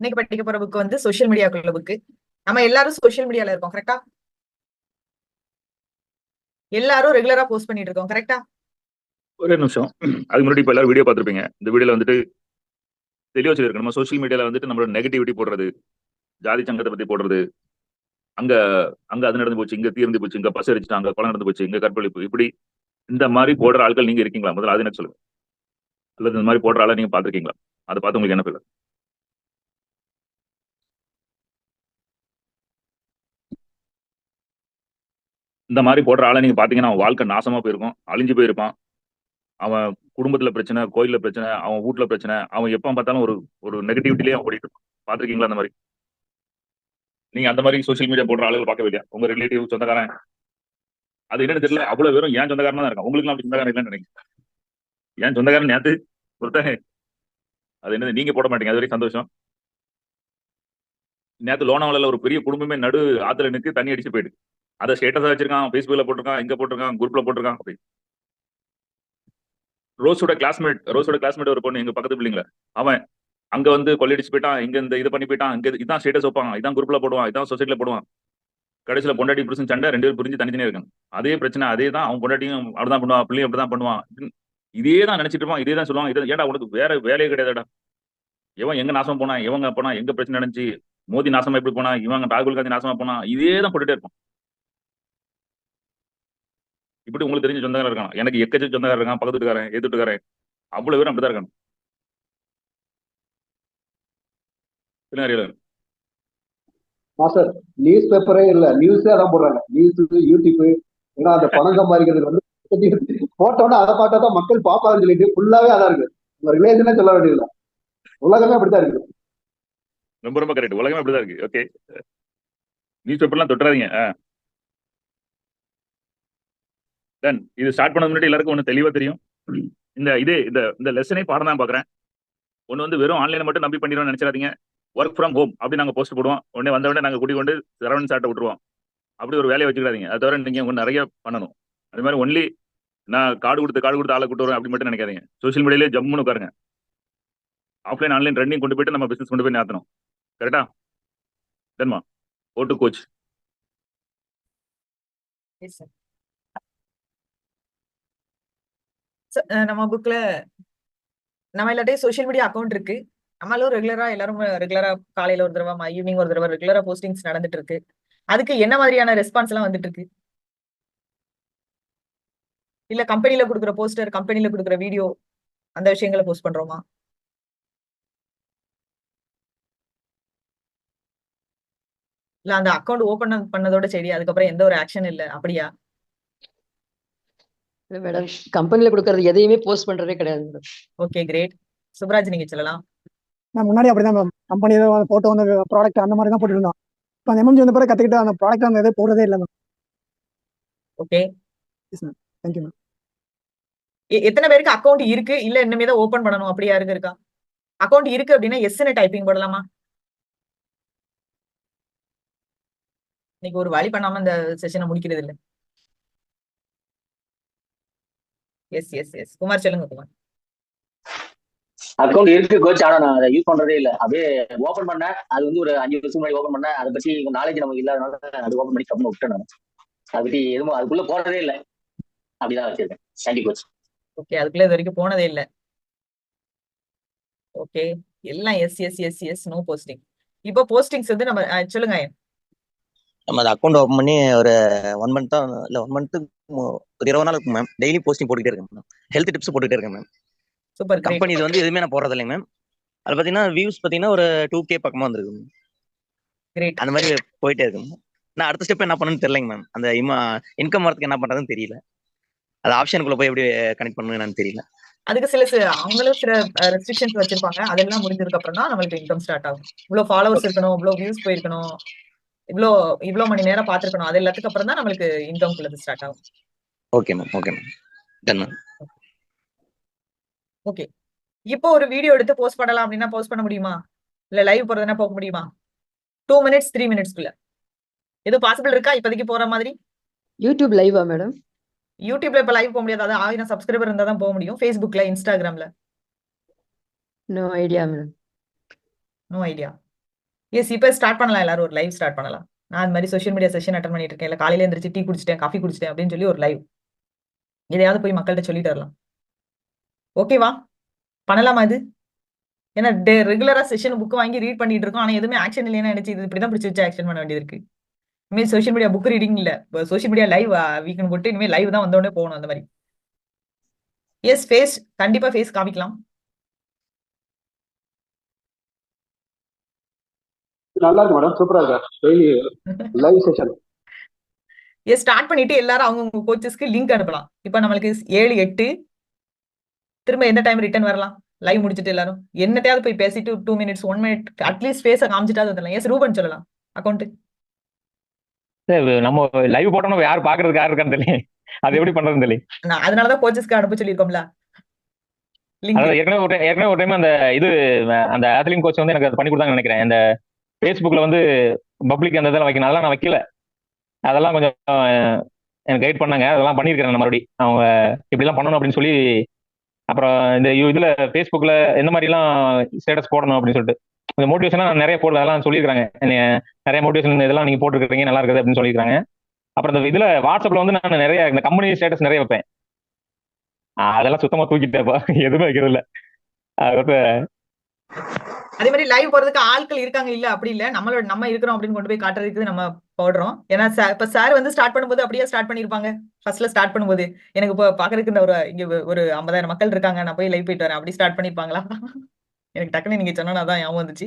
இன்னைக்கு படிக்க போற புக் வந்து சோஷியல் மீடியாக்குள்ள புக்கு நம்ம எல்லாரும் சோஷியல் மீடியால இருக்கோம் கரெக்டா எல்லாரும் ரெகுலரா போஸ்ட் பண்ணிட்டு இருக்கோம் கரெக்டா ஒரே நிமிஷம். அதுக்கு முன்னாடி இப்போ எல்லாரும் வீடியோ பார்த்துருப்பீங்க. இந்த வீடியோல வந்துட்டு தெளிவா சொல்லியிருக்கோம் நம்ம சோஷியல் மீடியால வந்துட்டு நம்மளோட நெகட்டிவிட்டி போடுறது ஜாதி சங்கத்தை பத்தி போடுறது அங்க அங்க அது நடந்து போச்சு இங்க தீர்ந்து போச்சு இங்க பஸ் கொலை நடந்து போச்சு இங்க கற்பழிப்பு இப்படி இந்த மாதிரி போடுற ஆட்கள் நீங்க இருக்கீங்களா? முதல்ல அது என்ன சொல்லுங்க. அல்லது இந்த மாதிரி போடுற ஆளை நீங்க பாத்துருக்கீங்களா அதை பார்த்து உங்களுக்கு என்ன ஃபீல் இந்த மாதிரி போடுற ஆளை நீங்க பாத்தீங்கன்னா அவன் வாழ்க்கை நாசமா போயிருக்கும். அழிஞ்சு போயிருப்பான். அவன் குடும்பத்துல பிரச்சனை கோயில்ல பிரச்சனை அவன் வீட்ல பிரச்சனை அவன் எப்ப பார்த்தாலும் ஒரு ஒரு நெகட்டிவிட்டிலேயே அவன் ஓடிட்டு இருப்பான். பாத்திருக்கீங்களா அந்த மாதிரி? நீங்க அந்த மாதிரி சோசியல் மீடியா போடுற ஆளுகள் பார்க்க இல்லையா? உங்க ரிலேட்டிவ் சொந்தக்காரன். அது என்னன்னு தெரியல. அவ்வளவு வெறும் ஏன் சொந்தக்காரனா தான் இருக்கான்? உங்களுக்கு அப்படி சொந்தக்காரன் இல்லைன்னு நினைக்கிறேன் ஏன் சொந்தக்காரன் நேத்து? ஒருத்தன். அது என்னது? நீங்க போட மாட்டீங்க. அது வரைக்கும் சந்தோஷம். நேத்து லோனாவளில ஒரு பெரிய குடும்பமே நடு ஆத்துல நிற்கு தண்ணி அடிச்சு போயிடுது. அதை ஸ்டேட்டஸா வச்சிருக்கான் ஃபேஸ்புக்ல போட்டிருக்கான் இங்க போட்டிருக்கான் குரூப்ல போட்டிருக்கான் அப்படி. ரோஸோட கிளாஸ்மேட் ரோஸோட கிளாஸ்மேட் ஒரு பொண்ணு எங்க பக்கத்து பிள்ளைங்கள. அவன் அங்க வந்து கொள்ளடிச்சு போயிட்டான் இங்க இந்த இது பண்ணி போயிட்டான் இங்க இதான் ஸ்டேட்டஸ் வைப்பான் இதான் குரூப்ல போடுவான் இதான் சொசைட்டில போடுவான். கடைசியில பொண்டாட்டி புருஷன் சண்டை ரெண்டு பேரும் புரிஞ்சு தனித்தனியா இருக்காங்க. அதே பிரச்சனை அதே தான் அவன் பொண்டாட்டியும் அப்படிதான் பண்ணுவான் பிள்ளையும் அப்படிதான் பண்ணுவான் இதே தான் நினைச்சிட்டு இருப்பான் இதே தான் சொல்லுவான் இதை ஏன்டா உனக்கு வேற வேலையே கிடையாதுடா. இவன் எங்க நாசம் போனா இவங்க போனா எங்க பிரச்சனை நடந்துச்சு மோதி நாசமா எப்படி போனா இவங்க ராகுல் காந்தி நாசமா போனா இதே தான் போட்டுட்டே இருப்பான். இப்படி உங்களுக்கு தெரிஞ்ச சொந்தக்காரன் இருக்கான்? எனக்கு எக்கச்ச சொந்தக்காரன் இருக்கான் பக்கத்து வீட்டுக்காரன் எதிர்த்து வீட்டுக்காரன். அவ்வளவு பேரும் அப்படிதான் திருநெல்வேலியில மாஸ்டர் நியூஸ் பேப்பரே இல்ல. நியூஸே அதான் போடுறாங்க. நியூஸ் யூடியூப் ஏன்னா அந்த பணம் சம்பாதிக்கிறது வந்து போட்டோன்னா அதை பார்த்தா தான் மக்கள் பாப்பாங்கன்னு சொல்லிட்டு ஃபுல்லாவே அதான் இருக்கு. உங்க ரிலேஷனே சொல்ல வேண்டியதில்ல உலகமே அப்படித்தான் இருக்கு. ரொம்ப ரொம்ப கரெக்ட் உலகமே அப்படிதான் இருக்கு. ஓகே நியூஸ் பேப்பர்லாம் தொட்டுறாதீங்க தென் இது ஸ்டார்ட் பண்ணது முன்னாடி எல்லாருக்கும் ஒன்று தெளிவா தெரியும். இந்த இதே இந்த இந்த லெசனே பாடம் தான் பாக்குறேன். ஒன்று வந்து வெறும் ஆன்லைனில் மட்டும் நம்பி பண்ணிடுவோம்னு நினைச்சிடாதீங்க. ஒர்க் ஃப்ரம் ஹோம் அப்படி நாங்கள் போஸ்ட் போடுவோம். உடனே வந்த உடனே நாங்கள் கூட்டி கொண்டு சரவணன் சாட்டை விட்டுருவோம். அப்படி ஒரு வேலையை வச்சுக்காதீங்க அது தவிர நீங்க ஒன்று நிறைய பண்ணணும். அது மாதிரி ஒன்லி நான் கார்டு கொடுத்து கார்டு கொடுத்து ஆளை கூட்டு வரேன் அப்படி மட்டும் நினைக்காதீங்க. சோஷியல் மீடியாலே ஜம்முன்னு உட்காருங்க. ஆஃப்லைன் ஆன்லைன் ரெண்டையும் கொண்டு போயிட்டு நம்ம பிசினஸ் கொண்டு போய் நாத்தணும் கரெக்டா தென்மா ஓட்டு கோச் எஸ் சார் நம்ம புக்ல நம்ம எல்லாத்தையும் சோஷியல் மீடியா அக்கௌண்ட் இருக்கு. நம்மளும் ரெகுலரா எல்லாரும் ரெகுலரா காலையில ஒரு தடவை ஈவினிங் ஒரு தடவை ரெகுலரா போஸ்டிங்ஸ் நடந்துட்டு இருக்கு. அதுக்கு என்ன மாதிரியான ரெஸ்பான்ஸ் எல்லாம் வந்துட்டு இருக்கு? இல்ல கம்பெனில கொடுக்குற போஸ்டர் கம்பெனில கொடுக்குற வீடியோ அந்த விஷயங்களை போஸ்ட் பண்றோமா? இல்ல அந்த அக்கௌண்ட் ஓபன் பண்ணதோட சரி அதுக்கப்புறம் எந்த ஒரு ஆக்ஷன் இல்ல அப்படியா? மேடம் கம்பெனில கொடுக்கறது எதையுமே போஸ்ட் பண்றதே கிடையாது மேடம் ஓகே கிரேட் சுப்ராஜ் நீங்க சொல்லலாம். நான் முன்னாடி அப்படிதான் மேம் கம்பெனி ஏதோ போட்டோ வந்து ப்ராடக்ட் அந்த மாதிரி தான் போட்டுருந்தோம் இப்போ அந்த எம்எம்ஜி வந்த பிறகு கற்றுக்கிட்டு அந்த ப்ராடக்ட் அந்த எதை போடுறதே இல்லை மேம் ஓகே தேங்க்யூ மேம் எத்தனை பேருக்கு அக்கௌண்ட் இருக்கு? இல்ல இனிமே தான் ஓபன் பண்ணணும். அப்படி யாருக்கு இருக்கா? அக்கௌண்ட் இருக்கு அப்படின்னா எஸ்ன்னு டைப்பிங் போடலாமா? இன்னைக்கு ஒரு வழி பண்ணாம இந்த செஷனை முடிக்கிறது இல்ல எஸ் எஸ் எஸ் குமார் சொல்லுங்க குமார். அக்கௌண்ட் இருக்கு கோச் ஆனா நான் அதை யூஸ் பண்றதே இல்ல. அப்படியே ஓபன் பண்ணேன். அது வந்து ஒரு அஞ்சு வருஷம் முன்னாடி ஓபன் பண்ணேன். அதை பத்தி நாலேஜ் நமக்கு இல்லாதனால அது ஓபன் பண்ணி கம்முன்னு விட்டேன் நான். அதை பத்தி எதுவும் அதுக்குள்ள போறதே இல்ல. அப்படிதான் வச்சிருக்கேன். தேங்க்யூ கோச் ஓகே அதுக்குள்ள இது வரைக்கும் போனதே இல்ல. ஓகே எல்லாம் yes yes yes yes no posting இப்போ போஸ்டிங்ஸ் வந்து நம்ம சொல்லுங்க நம்ம அந்த அக்கௌண்ட் ஓப்பன் பண்ணி ஒரு ஒன் மந்த் தான் இல்ல ஒன் மந்த் ஒரு இருபது நாள் இருக்கும் மேம் டெய்லி போஸ்டிங் போட்டுக்கிட்டே இருக்கேன் மேம் ஹெல்த் டிப்ஸ் போட்டுக்கிட்டே இருக்கேன் மேம் சூப்பர் கம்பெனி இது வந்து எதுவுமே நான் போடுறது இல்லைங்க மேம் அது பார்த்தீங்கன்னா வியூஸ் பார்த்தீங்கன்னா ஒரு டூ கே பக்கமா வந்திருக்கு. கிரேட் அந்த மாதிரி போயிட்டே இருக்கு ma'am. நான் அடுத்த ஸ்டெப் என்ன பண்ணணும்னு தெரியலைங்க மேம் அந்த இமா இன்கம் வரதுக்கு என்ன பண்றதுன்னு தெரியல. அது ஆப்ஷனுக்குள்ள போய் எப்படி கனெக்ட் பண்ணணும் என்னன்னு தெரியல. அதுக்கு சில சி- அவங்களும் சில ரெஸ்ட்ரிக்ஷன்ஸ் வச்சிருப்பாங்க. அதெல்லாம் முடிஞ்சதுக்கு அப்புறம் தான் நம்மளுக்கு இன்கம் ஸ்டார்ட் ஆகும். இவ்வளவு ஃபாலோவர்ஸ் இருக்கணும் இவ்வளவு வியூஸ் போயிருக்கணும். இவ்வளோ இவ்வளோ மணி நேரம் பார்த்திருக்கணும். அது எல்லாத்துக்கு அப்புறம் தான் நம்மளுக்கு இன்கம் குள்ளது ஸ்டார்ட் ஆகும். Okay ma'am okay ma'am done ma'am okay இப்போ ஒரு வீடியோ எடுத்து போஸ்ட் பண்ணலாம் அப்படின்னா போஸ்ட் பண்ண முடியுமா? இல்ல லைவ் போறதுனா போக முடியுமா? டூ மினிட்ஸ் த்ரீ மினிட்ஸ்க்குள்ள எது பாசிபிள் இருக்கா? இப்போதைக்கு போற மாதிரி? யூடியூப் லைவா மேடம் யூடியூப்ல இப்ப லைவ் போக முடியாது. அதாவது ஆயிரம் சப்ஸ்கிரைபர் இருந்தா தான் போக முடியும். ஃபேஸ்புக்ல இன்ஸ்டாகிராம்ல no idea madam no idea yes இப்போ ஸ்டார்ட் பண்ணலாம் எல்லாரும் ஒரு லைவ் ஸ்டார்ட் பண்ணலாம். நான் அந்த மாதிரி சோஷியல் மீடியா செஷன் அட்டன் பண்ணிட்டு இருக்கேன் இல்லை காலையில எந்திரிச்சு டீ குடிச்சிட்டேன் காஃபி குடிச்சிட்டேன் அப்படின்னு சொல்லி ஒரு லைவ் எதையாவது போய் மக்கள்கிட்ட சொல்லிட்டு வரலாம். ஓகேவா பண்ணலாமா இது? ஏன்னா டே ரெகுலரா செஷன் புக் வாங்கி ரீட் பண்ணிட்டு இருக்கோம். ஆனா எதுவுமே ஆக்ஷன் இல்லைன்னு நினைச்சு இது இப்படிதான் பிடிச்சி வச்சு ஆக்ஷன் பண்ண வேண்டியது இருக்கு. இனிமேல் சோஷியல் மீடியா புக் ரீடிங் இல்ல. சோஷியல் மீடியா லைவ் வீக்கெண்ட் போட்டு இனிமேல் லைவ் தான் வந்தோடனே போகணும் அந்த மாதிரி. எஸ் ஃபேஸ் கண்டிப்பா ஃபேஸ் காமிக்கலாம். நல்லா இருக்கு மேடம் சூப்பரா இருக்கு. டெய்லி லைவ் செஷன் ஸ்டார்ட் பண்ணிட்டு எல்லாரும் அவங்கவுங்க கோச்சஸ்க்கு லிங்க் அனுப்பலாம். இப்போ நம்மளுக்கு ஏழு எட்டு. திரும்ப எந்த டைம் ரிட்டர்ன் வரலாம்? லைவ் முடிச்சிட்டு எல்லாரும். என்னத்தையாவது போய் பேசிட்டு two minutes one minute at least ஃபேஸை காமிச்சிட்டாவது வந்துடலாம். எஸ் ரூபன் சொல்லலாம். அக்கௌண்ட் சார் நம்ம லைவ் போட்டோம்னா யார் பாக்குறதுக்கு யார் இருக்கான்னு தெரியல. அது எப்படி பண்றதுன்னு தெரியல. அதனாலதான் கோச்சஸ்க்கு அனுப்ப சொல்லியிருக்கோம்ல. ஏற்கனவே ஒரு ஏற்கனவே ஒரு டைம் அந்த இது அந்த ஆத்லின் கோச் வந்து எனக்கு அது பண்ணி கொடுத்தாங்கன்னு நினைக்கிறேன். அந்த ஃபேஸ்புக்கில் வந்து பப்ளிக் அந்த இதெல்லாம் வைக்கணும். அதெல்லாம் நான் வைக்கல. அதெல்லாம் கொஞ்சம் எனக்கு கைட் பண்ணாங்க. அதெல்லாம் பண்ணியிருக்கிறேன் நான் மறுபடியும். அவங்க இப்படிலாம் பண்ணணும் அப்படின்னு சொல்லி அப்புறம் இந்த இதில் ஃபேஸ்புக்கில் எந்த மாதிரிலாம் ஸ்டேட்டஸ் போடணும் அப்படின்னு சொல்லிட்டு. இந்த மோட்டிவேஷனாக நான் நிறைய போடல. அதெல்லாம் சொல்லியிருக்காங்க நிறைய மோட்டிவேஷன் இதெல்லாம் நீங்க போட்டுருக்கீங்க நல்லா இருக்குது அப்படின்னு சொல்லியிருக்காங்க அப்புறம் இந்த இதில் வாட்ஸ்அப்ல வந்து நான் நிறைய இந்த கம்பெனி ஸ்டேட்டஸ் நிறைய வைப்பேன். அதெல்லாம் சுத்தமா தூக்கிட்டேப்பா எதுவுமே வைக்கிறது இல்ல அது மாதிரி லைவ் போறதுக்கு ஆட்கள் இருக்காங்க இல்ல அப்படி இல்ல. நம்மளோட நம்ம இருக்கிறோம் அப்படின்னு கொண்டு போய் காட்டுறதுக்கு நம்ம போடுறோம். ஏன்னா இப்ப சார் வந்து ஸ்டார்ட் பண்ணும்போது அப்படியே ஸ்டார்ட் பண்ணிருப்பாங்க. ஃபர்ஸ்ட்ல ஸ்டார்ட் பண்ணும்போது. எனக்கு இப்போ பாக்குறதுக்கு இந்த ஒரு இங்க ஒரு ஐம்பதாயிரம் மக்கள் இருக்காங்க. நான் போய் லைவ் போயிட்டு வரேன். அப்படி ஸ்டார்ட் பண்ணிருப்பாங்களா? எனக்கு டக்குன்னு நீங்க சொன்னா தான் ஞாபகம் வந்துச்சு.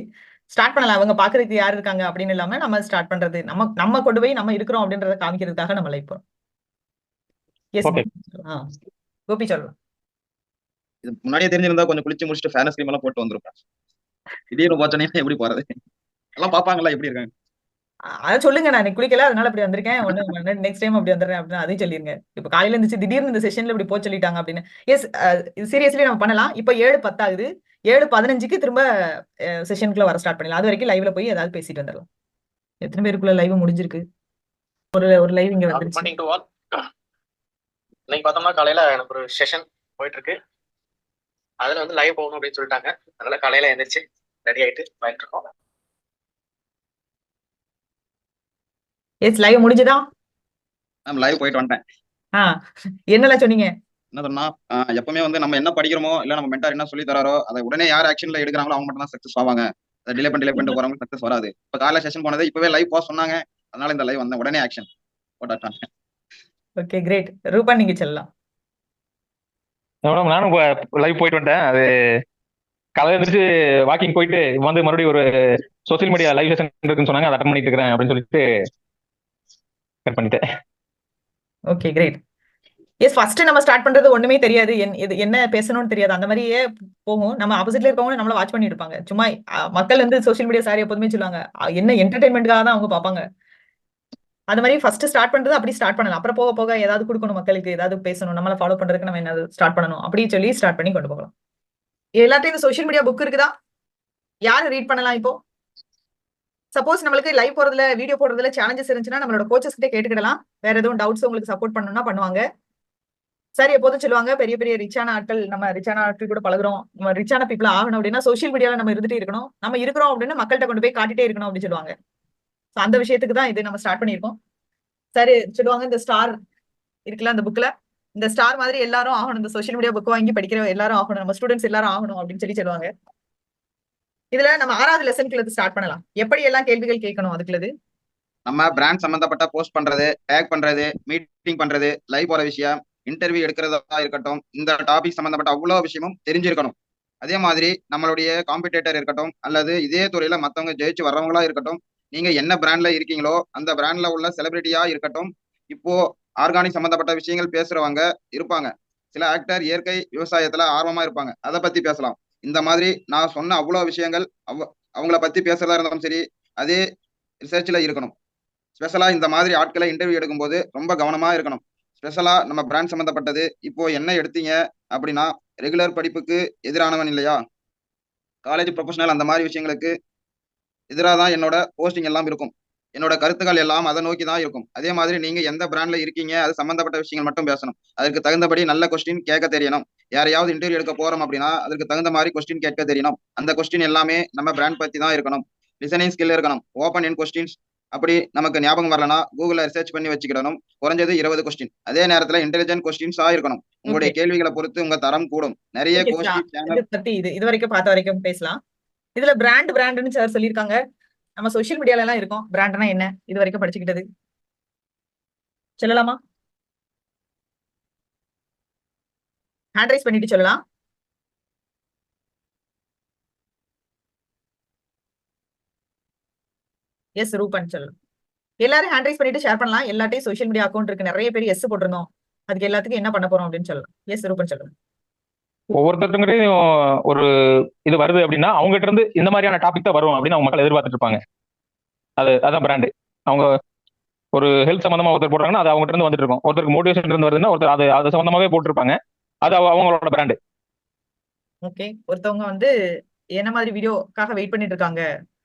ஸ்டார்ட் பண்ணலாம். அவங்க பாக்குறதுக்கு யார் இருக்காங்க அப்படின்னு இல்லாம நம்ம ஸ்டார்ட் பண்றது நம்ம நம்ம கொண்டு போய் நம்ம இருக்கிறோம் அப்படின்றத காமிக்கிறதுக்காக நம்ம லைவ் போறோம். எஸ். கோபி சொல்லலாம் இது முன்னாடியே தெரிஞ்சிருந்தா கொஞ்சம் குளிச்சு முடிச்சுட்டு ஃபேனஸ் கிரீம் எல்லாம் போட்டு வந்திருப்பேன். திடீர்னு போச்சோன்னே எப்படி போறது? எல்லாம் பாப்பாங்களா? எப்படி இருக்காங்க? அதை சொல்லுங்க நான் இன்னைக்கு குளிக்கல அதனால அப்படி வந்திருக்கேன். ஒன்னு நெக்ஸ்ட் டைம் அப்படி வந்துடுறேன் அப்படின்னு அதையும் சொல்லிருங்க. இப்ப காலையில இருந்துச்சு திடீர்னு இந்த செஷன்ல இப்படி போக சொல்லிட்டாங்க அப்படின்னு. எஸ் சீரியஸ்லி நம்ம பண்ணலாம். இப்ப ஏழு பத்தாகுது. ஏழு பதினஞ்சுக்கு திரும்ப செஷனுக்குள்ள வர ஸ்டார்ட் பண்ணலாம் அது வரைக்கும் லைவ்ல போய் ஏதாவது பேசிட்டு வந்துடலாம். எத்தனை பேருக்குள்ள லைவ் முடிஞ்சிருக்கு? ஒரு ஒரு லைவ் இங்க ஆல் இன்னைக்கு பார்த்தோம்னா காலையில எனக்கு ஒரு செஷன் போயிட்டு இருக்கு. அதுல வந்து லைவ் போகணும் அப்படின்னு சொல்லிட்டாங்க. அதனால காலையில எந்திரிச்சு ரெடி ஆயிட்டு போயிட்டு இருக்கோம். எஸ் லைவ் முடிஞ்சுதா? மேம் லைவ் போயிட்டு வந்துட்டேன். ஆ என்னெல்லாம் சொன்னீங்க? என்ன சொன்னா எப்பவுமே வந்து நம்ம என்ன படிக்கிறோமோ இல்ல நம்ம மென்டார் என்ன சொல்லி தராரோ அதை உடனே யார் ஆக்ஷன்ல எடுக்கிறாங்களோ அவங்க மட்டும் தான் சக்சஸ் ஆவாங்க. அதை டிலே பண்ணி டிலே பண்ணிட்டு போறவங்க சக்சஸ் வராது. இப்ப காலைல செஷன் போனது இப்பவே லைவ் போக சொன்னாங்க. அதனால இந்த லைவ் வந்தேன். உடனே ஆக்ஷன் போட்டாட்டாங்க ஓகே கிரேட் ரூபா நீங்க சொல்லலாம். மேடம் நானும் லைவ் போயிட்டு வந்துட்டேன். அது காலையில எழுந்திரிச்சு வாக்கிங் போயிட்டு வந்து மறுபடியும் ஒரு சோஷியல் மீடியா லைவ் செஷன் இருக்குன்னு சொன்னாங்க. அதை அட்டன் பண்ணிட்டு இருக்கிறேன் அப்படின்னு சொல்லிட்டு கட் பண்ணிட்டேன். ஓகே கிரேட் எஸ் ஃபர்ஸ்ட் நம்ம ஸ்டார்ட் பண்றது ஒண்ணுமே தெரியாது. என் இது என்ன பேசணும்னு தெரியாது. அந்த மாதிரியே போகும். நம்ம ஆப்போசிட்ல இருக்கவங்க நம்மள வாட்ச் பண்ணி இருப்பாங்க. சும்மா மக்கள் வந்து சோஷியல் மீடியா சாரி எப்போதுமே சொல்லுவாங்க. என்ன என்டர்டைன்மெண்ட்காக தான் அவங்க பார்ப்பாங்க. அந்த மாதிரி ஃபர்ஸ்ட் ஸ்டார்ட் பண்றது அப்படி ஸ்டார்ட் பண்ணலாம். அப்புறம் போக போக ஏதாவது கொடுக்கணும் மக்களுக்கு ஏதாவது பேசணும். நம்மள ஃபாலோ பண்றதுக்கு நம்ம என்ன ஸ்டார்ட் பண்ணணும்? அப்படி சொல்லி ஸ்டார்ட் பண்ணி கொண்டு போகலாம். எல்லாத்தையும் இந்த சோஷியல் மீடியா புக் இருக்குதா? யாரு ரீட் பண்ணலாம் இப்போ? சப்போஸ் நம்மளுக்கு லைவ் போறதுல வீடியோ போடுறதுல சேலஞ்சஸ் இருந்துச்சுன்னா நம்மளோட கோச்சஸ் கிட்டே கேட்டுக்கிடலாம். வேற எதுவும் டவுட்ஸ் உங்களுக்கு சப்போர்ட் பண்ணணும்னா பண்ணுவாங்க. சார் எப்போதும் சொல்லுவாங்க பெரிய பெரிய ரிச்சான ஆட்கள் நம்ம ரிச்சான ஆட்கள் கூட பழகுறோம். நம்ம ரிச்சான பீப்புள் ஆகணும் அப்படின்னா சோஷியல் மீடியாவில் நம்ம இருந்துட்டே இருக்கணும். நம்ம இருக்கிறோம் அப்படின்னு மக்கள்கிட்ட கொண்டு போய் காட்டிட்டே இருக்கணும் அப்படின்னு சொல்லுவாங்க. அந்த விஷயத்துக்கு தான் இது நம்ம ஸ்டார்ட் பண்ணியிருக்கோம். சரி சொல்லுவாங்க இந்த ஸ்டார் இருக்குல்ல அந்த புக்ல இந்த ஸ்டார் மாதிரி எல்லாரும் ஆகணும். இந்த சோஷியல் மீடியா புக் வாங்கி படிக்கிற எல்லாரும் ஆகணும். நம்ம ஸ்டூடெண்ட்ஸ் எல்லாரும் ஆகணும் அப்படின்னு சொல்லி சொல்லுவாங்க. இதுல நம்ம ஆறாவது லெசன்குள்ளது ஸ்டார்ட் பண்ணலாம். எப்படி எல்லாம் கேள்விகள் கேட்கணும் அதுக்குள்ளது? நம்ம பிராண்ட் சம்பந்தப்பட்ட போஸ்ட் பண்றது டேக் பண்றது மீட்டிங் பண்றது லைவ் போற விஷயம் இன்டர்வியூ எடுக்கிறதா இருக்கட்டும் இந்த டாபிக் சம்பந்தப்பட்ட அவ்வளோ விஷயமும் தெரிஞ்சிருக்கணும். அதே மாதிரி நம்மளுடைய காம்படிட்டர் இருக்கட்டும் அல்லது இதே துறையில மத்தவங்க ஜெயிச்சு வர்றவங்களா இருக்கட்டும் நீங்க என்ன பிராண்ட்ல இருக்கீங்களோ அந்த பிராண்ட்ல உள்ள செலிபிரிட்டியா இருக்கட்டும் இப்போ ஆர்கானிக் சம்பந்தப்பட்ட விஷயங்கள் பேசுறவங்க இருப்பாங்க. சில ஆக்டர் இயற்கை விவசாயத்துல ஆர்வமா இருப்பாங்க. அதை பத்தி பேசலாம். இந்த மாதிரி நான் சொன்ன அவ்வளோ விஷயங்கள் அவ அவங்கள பத்தி பேசுறதா இருந்தாலும் சரி அதே ரிசர்ச்ல இருக்கணும். ஸ்பெஷலா இந்த மாதிரி ஆட்களை இன்டர்வியூ எடுக்கும்போது ரொம்ப கவனமா இருக்கணும். ஸ்பெஷலா நம்ம பிராண்ட் சம்பந்தப்பட்டது இப்போ என்ன எடுத்தீங்க அப்படின்னா ரெகுலர் படிப்புக்கு எதிரானவன் இல்லையா? காலேஜ் ப்ரொஃபஷனல் அந்த மாதிரி விஷயங்களுக்கு எதிராக தான் என்னோட போஸ்டிங் எல்லாம் இருக்கும். என்னோட கருத்துக்கள் எல்லாம் அதை நோக்கி தான் இருக்கும். அதே மாதிரி நீங்க எந்த பிராண்ட்ல இருக்கீங்க அது சம்பந்தப்பட்ட விஷயங்கள் மட்டும் பேசணும். அதற்கு தகுந்தபடி நல்ல கொஸ்டின் கேட்க தெரியணும். யாரையாவது இன்டர்வியூ எடுக்க போறோம் அப்படின்னா அதுக்கு தகுந்த மாதிரி கொஸ்டின் கேட்க தெரியணும். அந்த கொஸ்டின் எல்லாமே நம்ம பிராண்ட் பத்தி தான் இருக்கணும். லிசனிங் ஸ்கில் இருக்கணும். ஓப்பன் இன் கொஸ்டின்ஸ் அப்படி நமக்கு ஞாபகம் வரலனா கூகுள்ல ரிசர்ச் பண்ணி வச்சுக்கிடணும். குறைஞ்சது இருபது கொஸ்டின் அதே நேரத்துல இன்டெலிஜென்ட் கொஸ்டின்ஸா இருக்கணும். உங்களுடைய கேள்விகளை பொறுத்து உங்க தரம் கூடும். நிறைய இது வரைக்கும் பார்த்த வரைக்கும் பேசலாம். இதுல பிராண்ட் பிராண்ட்னு சார் சொல்லியிருக்காங்க. நம்ம சோசியல் மீடியால எல்லாம் இருக்கோம். பிராண்ட்னா என்ன? இது வரைக்கும் படிச்சுக்கிட்டது. சொல்லலாமா? ஹேண்ட் ரைஸ் பண்ணிட்டு சொல்லலாம். எஸ் ரூபன் சொல்லலாம். எல்லாரும் ஹேண்ட் ரைஸ் பண்ணிட்டு ஷேர் பண்ணலாம். எல்லாத்தையும் சோஷியல் மீடியா அக்கௌண்ட் இருக்கு. நிறைய பேர் எஸ் போட்டிருந்தோம். அதுக்கு எல்லாத்துக்கும் என்ன பண்ண போறோம் அப்படின்னு சொல்லலாம். எஸ் ரூபன் சொல்லுங்க. ஒவ்வொருத்தருங்கிட்டையும் ஒரு இது வருது அப்படின்னா அவங்ககிட்ட இருந்து இந்த மாதிரியான டாபிக் தான் வரும் அப்படின்னு அவங்க மக்கள் எதிர்பார்த்துட்டு இருப்பாங்க அது அதான் பிராண்டு அவங்க ஒரு ஹெல்த் சம்பந்தமா ஒருத்தர் போடுறாங்கன்னா அது அவங்ககிட்ட இருந்து வந்துட்டு இருக்கும் ஒருத்தருக்கு மோட்டிவேஷன் இருந்து வருதுன்னா ஒருத்தர் அது அது சம்பந்தமாவே போட்டிருப்பாங்க. அது அவ- அவங்களோட பிராண்டு ஓகே ஒருத்தவங்க வந்து என்ன மாதிரி வீடியோக்காக வெயிட் பண்ணிட்டு இருக்காங்க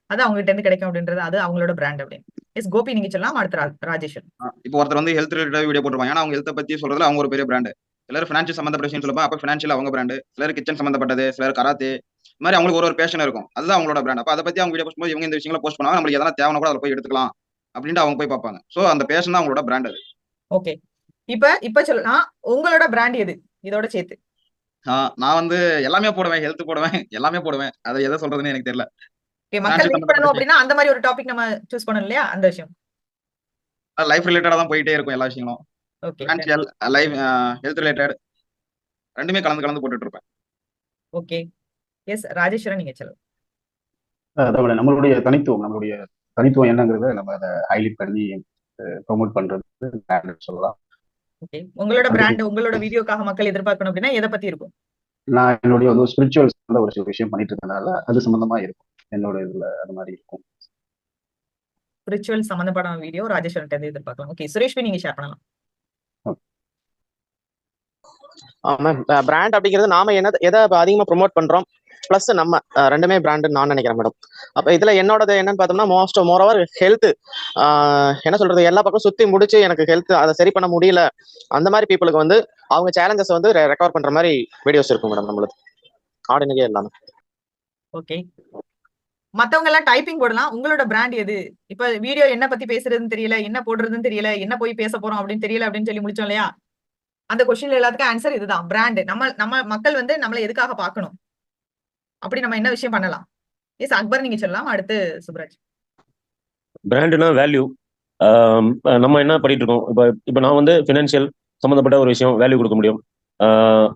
அது அவங்க கிட்ட இருந்து கிடைக்கும் அப்படின்றது அது அவங்களோட பிராண்ட் அப்படின்னு. எஸ் கோபி நீங்க சொல்லலாம். அடுத்த ரா- ராஜேஷ் இப்போ ஒருத்தர் வந்து ஹெல்த் ரிலேட்டட் வீடியோ போட்டுருப்பாங்க. ஏன்னா அவங்க ஹெல்த்தை பத்தி சொல்றதுல அவங்க ஒரு பெரிய பிராண்டு சிலர் ஃபினான்ஷியல் சம்மந்தப்பட்ட விஷயம் சொல்லுவாங்க. அப்போ ஃபினான்ஷியல் அவங்க பிராண்டு சிலர் கிச்சன் சம்மந்தப்பட்டது சிலர் கராத்தே இந்த மாதிரி அவங்களுக்கு ஒரு ஒரு பேஷன் இருக்கும். அதுதான் அவங்களோட பிராண்ட் அப்போ அதை பத்தி அவங்க வீடியோ போஸ்ட் போது இவங்க இந்த விஷயங்களை போஸ்ட் பண்ணுவாங்க. நம்மளுக்கு எதனா தேவைன்னா கூட அதை போய் எடுத்துக்கலாம் அப்படின்ட்டு அவங்க போய் பார்ப்பாங்க. ஸோ அந்த பேஷன் தான் அவங்களோட பிராண்ட் அது. ஓகே இப்ப இப்ப சொல்லலாம் உங்களோட பிராண்ட் எது? இதோட சேர்த்து. நான் வந்து எல்லாமே போடுவேன். ஹெல்த் போடுவேன். எல்லாமே போடுவேன். அதை எதை சொல்றதுன்னு எனக்கு தெரியல. அப்படின்னா அந்த மாதிரி ஒரு டாபிக் நம்ம சூஸ் பண்ணணும் இல்லையா? அந்த விஷயம். லைஃப் ரிலேட்டடா தான் போயிட்டே இருக்கும் எல்லா விஷயங்களும். ஃபினான்ஷியல் லைஃப் ஹெல்த் ரிலேட்டட் ரெண்டுமே கலந்து கலந்து போட்டுட்டு இருப்பேன் ஓகே எஸ் ராஜேஸ்வரன் நீங்க சொல்லலாம் அதோட நம்மளுடைய தனித்துவம் நம்மளுடைய தனித்துவம் என்னங்கிறத நம்ம அதை ஹைலைட் பண்ணி ப்ரோமோட் பண்றது சொல்லலாம். ஓகே உங்களோட பிராண்ட் உங்களோட வீடியோக்காக மக்கள் எதிர்பார்க்கணும் அப்படின்னா எதை பத்தி இருக்கும்? நான் என்னுடைய வந்து ஸ்பிரிச்சுவல்ஸ் ஒரு சில விஷயம் பண்ணிட்டு இருக்கனால அது சம்பந்தமா இருக்கும். என்னோட இதுல அது மாதிரி இருக்கும். ஸ்பிரிச்சுவல் சம்பந்தப்பட்ட வீடியோ ராஜேஸ்வரன் எதிர்பார்க்கலாம். ஓகே சுரேஷ்வி நீங்க ஷேர் பண்ணலாம். மேம் பிராண்ட் அப்படிங்கிறது நாம என்ன எதை அதிகமா ப்ரோமோட் பண்றோம்? ப்ளஸ் நம்ம ரெண்டுமே பிராண்டுன்னு நான் நினைக்கிறேன் மேடம் அப்ப இதுல என்னோடது என்னன்னு பார்த்தோம்னா மோஸ்ட் மோரோவர் ஹெல்த் என்ன சொல்றது எல்லா பக்கம் சுத்தி முடிச்சு எனக்கு ஹெல்த் அதை சரி பண்ண முடியல அந்த மாதிரி பீப்புளுக்கு வந்து அவங்க சேலஞ்சஸ் வந்து ரெக்கவர் பண்ற மாதிரி வீடியோஸ் இருக்கும் மேடம் நம்மளுக்கு ஆர்டினரியே எல்லாமே. ஓகே மத்தவங்க எல்லாம் டைப்பிங் போடலாம். உங்களோட பிராண்ட் எது? இப்ப வீடியோ என்ன பத்தி பேசுறதுன்னு தெரியல என்ன போடுறதுன்னு தெரியல என்ன போய் பேச போறோம் அப்படின்னு தெரியல அப்படின்னு சொல்லி முடிச்சோம் இல்லையா? அந்த கொஸ்டின் எல்லாத்துக்கும் ஆன்சர் இதுதான் பிராண்ட் நம்ம நம்ம மக்கள் வந்து நம்மளை எதுக்காக பார்க்கணும்? அப்படி நம்ம என்ன விஷயம் பண்ணலாம்? எஸ் அக்பர் நீங்க சொல்லலாம். அடுத்து சுப்ராஜ். பிராண்டுனா வேல்யூ நம்ம என்ன பண்ணிட்டு இருக்கோம்? இப்போ இப்போ நான் வந்து ஃபினான்ஷியல் சம்மந்தப்பட்ட ஒரு விஷயம் வேல்யூ கொடுக்க முடியும்.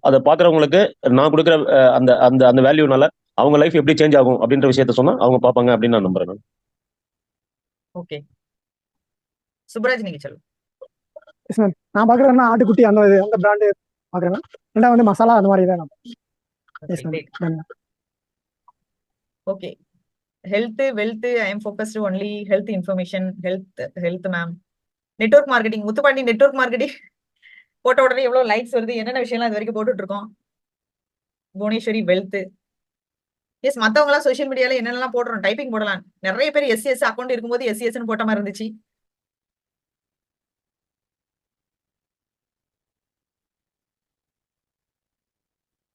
அதை பார்க்குறவங்களுக்கு நான் கொடுக்குற அந்த அந்த அந்த வேல்யூனால அவங்க லைஃப் எப்படி சேஞ்ச் ஆகும் அப்படின்ற விஷயத்த சொன்னா அவங்க பார்ப்பாங்க அப்படின்னு நான் நம்புறேன். ஓகே சுப்ராஜ் நீங்க சொல்லுங்க. நான் பாக்குறேன்னா ஆட்டுக்குட்டி அந்த இது அந்த பிராண்டு பாக்குறேன் ரெண்டாவது வந்து மசாலா அந்த மாதிரி தான் நான் okay health wealth I am focused only health information health health ma'am network marketing Muthupandi network marketing போட்ட உடனே எவ்வளவு லைக்ஸ் வருது என்னென்ன விஷயம்லாம் இது வரைக்கும் போட்டுட்டு இருக்கோம் புவனேஸ்வரி வெல்த் எஸ் மத்தவங்க எல்லாம் சோஷியல் மீடியால என்னென்னலாம் போடுறோம் டைப்பிங் போடலாம். நிறைய பேர் எஸ்சிஎஸ் அக்கௌண்ட் இருக்கும்போது எஸ்சிஎஸ்னு போட்ட மாதிரி இருந்துச்சு.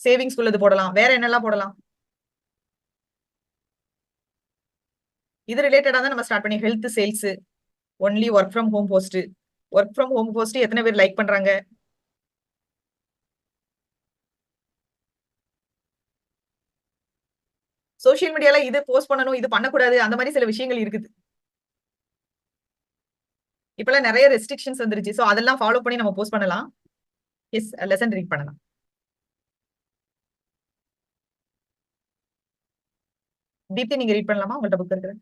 சேவிங்ஸ் உள்ளது போடலாம். வேற என்னெல்லாம் போடலாம்? இது ரிலேட்டடா தான் நம்ம ஸ்டார்ட் பண்ணி health sales only work from home post work from home post எத்தனை பேர் லைக் பண்றாங்க? சோசியல் மீடியால இது போஸ்ட் பண்ணணும் இது பண்ணக்கூடாது அந்த மாதிரி சில விஷயங்கள் இருக்குது. இப்பெல்லாம் நிறைய ரெஸ்ட்ரிக்ஷன்ஸ் வந்துருச்சு. ஸோ அதெல்லாம் ஃபாலோ பண்ணி நம்ம போஸ்ட் பண்ணலாம். எஸ் லெசன் ரீட் பண்ணலாம். தீப்தி நீங்க ரீட் பண்ணலாமா? உங்கள்ட்ட புக் இருக்கு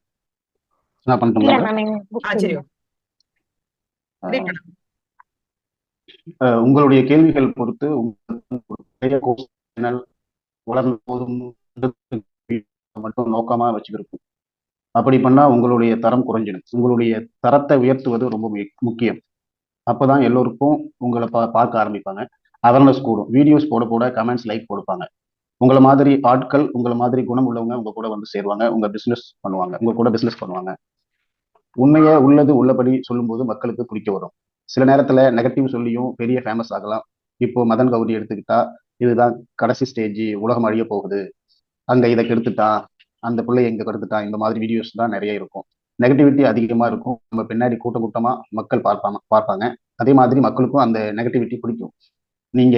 நான் பண்ணட்டுங்களா ஆ சரி ரீட் பண்ணலாம் அஹ் உங்களுடைய கேள்விகள் பொறுத்து வளர்ந்த போதும் மட்டும் நோக்கமா வச்சுக்கிருக்கும். அப்படி பண்ணா உங்களுடைய தரம் குறைஞ்சிடும். உங்களுடைய தரத்தை உயர்த்துவது ரொம்ப முக்கிய- முக்கியம். அப்பதான் எல்லோருக்கும் உங்களை பா பார்க்க ஆரம்பிப்பாங்க. அவேர்னஸ் கூடும். வீடியோஸ் போட போட கமெண்ட்ஸ் லைக் கொடுப்பாங்க உங்களை மாதிரி ஆட்கள் உங்களை மாதிரி குணம் உள்ளவங்க உங்க கூட வந்து சேருவாங்க உங்க பிசினஸ் பண்ணுவாங்க உங்க கூட பிசினஸ் பண்ணுவாங்க. உண்மையை உள்ளது உள்ளபடி சொல்லும்போது மக்களுக்கு குறிக்க வரும். சில நேரத்துல நெகட்டிவ் சொல்லியும் பெரிய ஃபேமஸ் ஆகலாம். இப்போ மதன் கௌரி எடுத்துக்கிட்டா இதுதான் கடைசி ஸ்டேஜ் உலகம் அழிய போகுது. அங்க இதை கெடுத்துட்டான் அந்த பிள்ளை எங்க கெடுத்துட்டான் இந்த மாதிரி வீடியோஸ் தான் நிறைய இருக்கும். நெகட்டிவிட்டி அதிகமா இருக்கும். நம்ம பின்னாடி கூட்டம் கூட்டமா மக்கள் பார்ப்பாங்க பார்ப்பாங்க. அதே மாதிரி மக்களுக்கும் அந்த நெகட்டிவிட்டி பிடிக்கும். நீங்க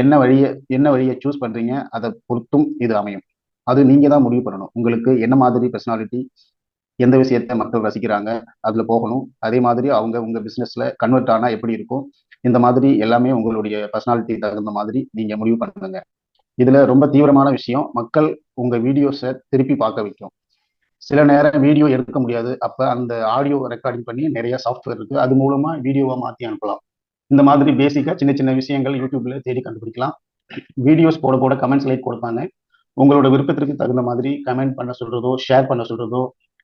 என்ன வழியை என்ன வழியை சூஸ் பண்றீங்க அதை பொறுத்தும் இது அமையும். அது நீங்க தான் முடிவு பண்ணணும். உங்களுக்கு என்ன மாதிரி பர்சனாலிட்டி எந்த விஷயத்த மக்கள் ரசிக்கிறாங்க அதுல போகணும். அதே மாதிரி அவங்க உங்க பிசினஸ்ல கன்வெர்ட் ஆனா எப்படி இருக்கும் இந்த மாதிரி எல்லாமே உங்களுடைய பர்சனாலிட்டி தகுந்த மாதிரி நீங்க முடிவு பண்ணுங்க. இதுல ரொம்ப தீவிரமான விஷயம் மக்கள் உங்க வீடியோஸை திருப்பி பார்க்க வைக்கும். சில நேரம் வீடியோ எடுக்க முடியாது. அப்ப அந்த ஆடியோ ரெக்கார்டிங் பண்ணி நிறைய சாஃப்ட்வேர் இருக்கு. அது மூலமா வீடியோவா மாத்தி அனுப்பலாம். இந்த மாதிரி பேசிக்கா சின்ன சின்ன விஷயங்கள் யூடியூப்ல தேடி கண்டுபிடிக்கலாம். வீடியோஸ் போட போட கமெண்ட்ஸ் லைக் கொடுப்பாங்க. உங்களோட விருப்பத்திற்கு தகுந்த மாதிரி கமெண்ட் பண்ண சொல்றதோ ஷேர் பண்ண சொல்றதோ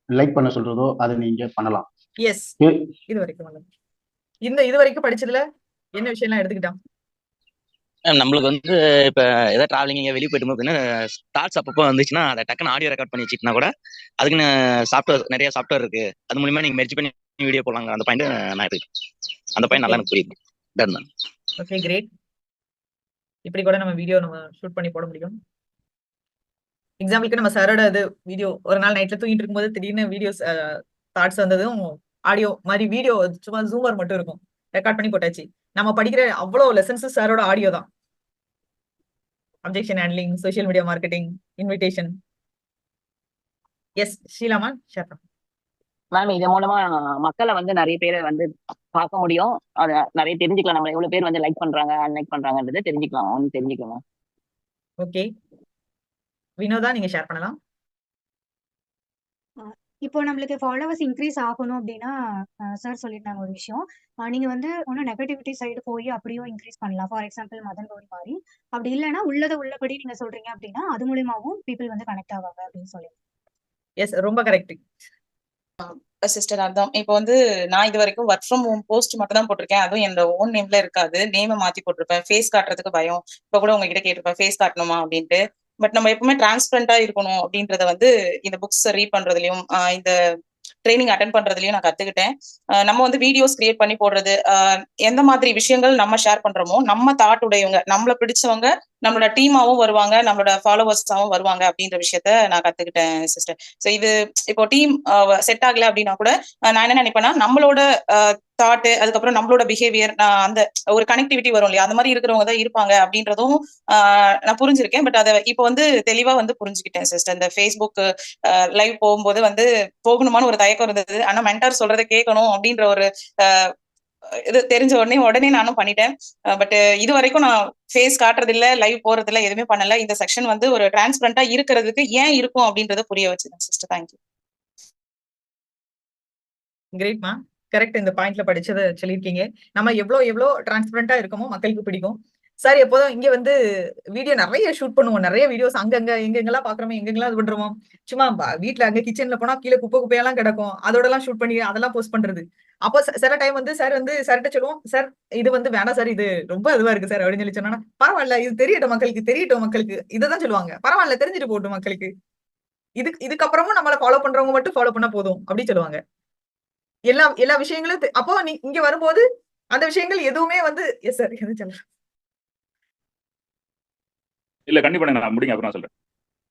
லைக் பண்ண சொல்றதோ அதை நீங்க பண்ணலாம். எஸ் இது வரைக்கும் நல்லது. இந்த இது வரைக்கும் படிச்சதுல என்ன விஷயம்லாம் எடுத்துக்கிட்டான் மேம் நம்மளுக்கு வந்து இப்போ ஏதாவது ட்ராவலிங் எங்கே வெளியே போயிட்டு அப்படின்னு தாட்ஸ் அப்பப்போ வந்துச்சுன்னா அதை டக்குன்னு ஆடியோ ரெக்கார்ட் பண்ணி வச்சுட்டுனா கூட அதுக்குன்னு சாஃப்ட்வேர் நிறைய சாஃப்ட்வேர் இருக்கு. அது மூலியமா நீங்க மெர்ஜ் பண்ணி வீடியோ போடலாங்க அந்த பாயிண்ட் நான் இருக்கு அந்த பாயிண்ட் நல்லா எனக்கு புரியுது. டன் ஓகே கிரேட் இப்படி கூட நம்ம வீடியோ நம்ம ஷூட் பண்ணி போட முடியும். எக்ஸாம்பிளுக்கு நம்ம சாரோட இது வீடியோ ஒரு நாள் நைட்ல தூங்கிட்டு இருக்கும்போது திடீர்னு வீடியோஸ் தாட்ஸ் வந்ததும் ஆடியோ மாதிரி வீடியோ சும்மா ஜூமர் மட்டும் இருக்கும். ரெக்கார்ட் பண்ணி போட்டாச்சு. நம்ம படிக்கிற அவ்வளோ லெசன்ஸ் சாரோட ஆடியோ தான். Objection handling social media marketing invitation yes ஷீலாமா share ma'am இது மூலமா மக்களை வந்து நிறைய பேரை வந்து பார்க்க முடியும். அதை நிறைய தெரிஞ்சுக்கலாம். நம்ம எவ்வளவு பேர் வந்து லைக் பண்றாங்க அன்லைக் பண்றாங்கன்றதை தெரிஞ்சுக்கலாம். ஒன்று தெரிஞ்சுக்கலாம் ஓகே வினோதா நீங்க ஷேர் பண்ணலாம். இப்போ நம்மளுக்கு ஃபாலோவர்ஸ் இன்க்ரீஸ் ஆகணும் அப்படின்னா சார் சொல்லியிருந்தாங்க ஒரு விஷயம். நீங்க வந்து ஒன்றும் நெகட்டிவிட்டி சைடு போய் அப்படியும் இன்க்ரீஸ் பண்ணலாம். ஃபார் எக்ஸாம்பிள் மதன் கௌரி மாதிரி. அப்படி இல்லைன்னா உள்ளதை உள்ளபடி நீங்க சொல்றீங்க அப்படின்னா அது மூலியமாவும் பீப்புள் வந்து கனெக்ட் ஆவாங்க அப்படின்னு சொல்லி எஸ் ரொம்ப கரெக்ட் சிஸ்டர் அதான் இப்போ வந்து நான் இது வரைக்கும் ஒர்க் ஃப்ரம் ஹோம் போஸ்ட் மட்டும் தான் போட்டிருக்கேன். அதுவும் என்னோட ஓன் நேம்ல இருக்காது. நேமை மாத்தி போட்டிருப்பேன். ஃபேஸ் காட்டுறதுக்கு பயம். இப்போ கூட உங்ககிட்ட கேட்டிருப்பேன் ஃபேஸ் காட்டணுமா அப்படின்ட்டு. பட் நம்ம எப்பவுமே டிரான்ஸ்பரண்டா இருக்கணும் அப்படின்றத வந்து இந்த புக்ஸ் ரீட் பண்றதுலயும் ஆஹ் இந்த ட்ரைனிங் அட்டன் பண்றதுலயும் நான் கத்துக்கிட்டேன். நம்ம வந்து வீடியோஸ் கிரியேட் பண்ணி போடுறது ஆஹ் எந்த மாதிரி விஷயங்கள் நம்ம ஷேர் பண்றோமோ நம்ம தாட் உடையவங்க நம்மள பிடிச்சவங்க நம்மளோட டீமாவும் வருவாங்க நம்மளோட ஃபாலோவர்ஸாவும் வருவாங்க அப்படின்ற விஷயத்த நான் கத்துக்கிட்டேன் சிஸ்டர் ஸோ இது இப்போ டீம் செட் ஆகல அப்படின்னா கூட நான் என்ன நினைப்பேன்னா நம்மளோட தாட்டு அதுக்கப்புறம் நம்மளோட பிஹேவியர் அந்த ஒரு கனெக்டிவிட்டி வரும் இல்லையா? அந்த மாதிரி இருக்கிறவங்க தான் இருப்பாங்க அப்படின்றதும் ஆஹ் நான் புரிஞ்சிருக்கேன். பட் அதை இப்போ வந்து தெளிவா வந்து புரிஞ்சுக்கிட்டேன் சிஸ்டர் இந்த ஃபேஸ்புக் லைவ் போகும்போது வந்து போகணுமான்னு ஒரு தயக்கம் இருந்தது. ஆனா மென்டார் சொல்றதை கேட்கணும் அப்படின்ற ஒரு இது தெரிஞ்ச உடனே உடனே நானும் பண்ணிட்டேன். பட் இது வரைக்கும் நான் ஃபேஸ் காட்டுறது இல்ல லைவ் போறது இல்ல எதுவுமே பண்ணல. இந்த செக்ஷன் வந்து ஒரு டிரான்ஸ்பரண்டா இருக்கிறதுக்கு ஏன் இருக்கும் அப்படின்றத புரிய வச்சுதான் சிஸ்டர் தேங்க்யூ கிரேட்மா கரெக்ட் இந்த பாயிண்ட்ல படிச்சதை சொல்லியிருக்கீங்க. நம்ம எவ்வளவு எவ்வளவு டிரான்ஸ்பரண்டா இருக்கமோ மக்களுக்கு பிடிக்கும். சார் எப்போதும் இங்க வந்து வீடியோ நிறைய ஷூட் பண்ணுவோம். நிறைய வீடியோஸ் அங்கங்க எங்கெங்கெல்லாம் பாக்குறோமோ எங்கெங்கெல்லாம் இது பண்றோமோ. சும்மா வீட்டுல வீட்ல அங்க கிச்சன்ல போனா கீழே குப்பை குப்பையெல்லாம் கிடக்கும். அதோட எல்லாம் ஷூட் பண்ணி அதெல்லாம் போஸ்ட் பண்றது. அப்போ சில டைம் வந்து சார் வந்து சார்கிட்ட சொல்லுவோம் சார் இது வந்து வேணாம் சார். இது ரொம்ப இதுவா இருக்கு சார். அப்படின்னு சொல்லி சொன்னா பரவாயில்ல. இது தெரியட்டும் மக்களுக்கு தெரியட்டும் மக்களுக்கு. இதான் சொல்லுவாங்க. பரவாயில்ல. தெரிஞ்சுட்டு போட்டும் மக்களுக்கு. இதுக்கு இதுக்கப்புறமும் நம்மள ஃபாலோ பண்றவங்க மட்டும் ஃபாலோ பண்ணா போதும். அப்படி சொல்லுவாங்க. எல்லா எல்லா விஷயங்களும் அப்போ நீ இங்க வரும்போது அந்த விஷயங்கள் எதுவுமே வந்து எஸ் சார் எது சொல்ல இல்ல கண்டிப்பா நான் முடிங்க அப்புறம் சொல்றேன்.